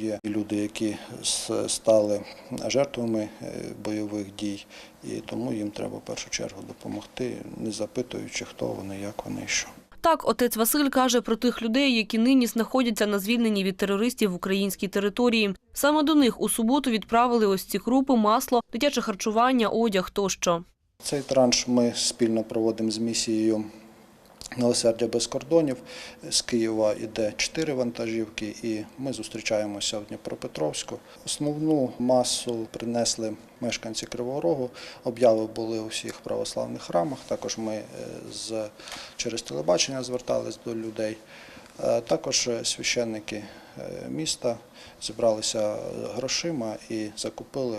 Є люди, які стали жертвами е, бойових дій, і тому їм треба в першу чергу допомогти, не запитуючи, хто вони, як вони що. Так, отець Василь каже про тих людей, які нині знаходяться на звільненні від терористів в українській території. Саме до них у суботу відправили ось ці крупи, масло, дитяче харчування, одяг тощо. Цей транш ми спільно проводимо з місією Милосердя без кордонів. З Києва йде чотири вантажівки, і ми зустрічаємося в Дніпропетровську. Основну масу принесли мешканці Кривого Рогу. Обяви були у всіх православних храмах. Також ми е, з, через телебачення звертались до людей. Е, Також священники е, міста зібралися грошима і закупили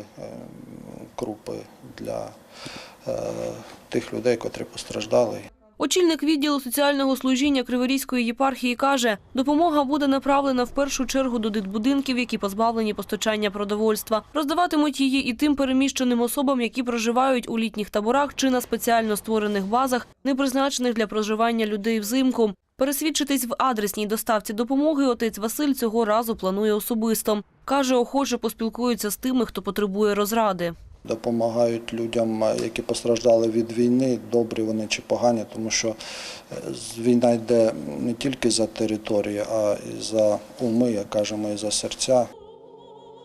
крупи для тих людей, котрі постраждали. Очільник відділу соціального служіння Криворізької єпархії каже, допомога буде направлена в першу чергу до дитбудинків, які позбавлені постачання продовольства. Роздаватимуть її і тим переміщеним особам, які проживають у літніх таборах чи на спеціально створених базах, не призначених для проживання людей взимку. Пересвідчитись в адресній доставці допомоги отець Василь цього разу планує особисто. Каже, охоче поспілкується з тими, хто потребує розради. Допомагають людям, е, які постраждали від війни, добрі вони чи погані, тому що е, війна йде не тільки за територію, а і за уми, як кажемо, і за серця.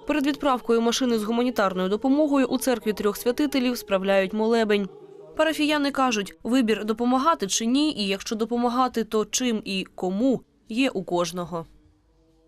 Перед відправкою машини з гуманітарною допомогою у церкві трьох святителів справляють молебень. Парафіяни кажуть, вибір допомагати чи ні, і якщо допомагати, то чим і кому є у кожного.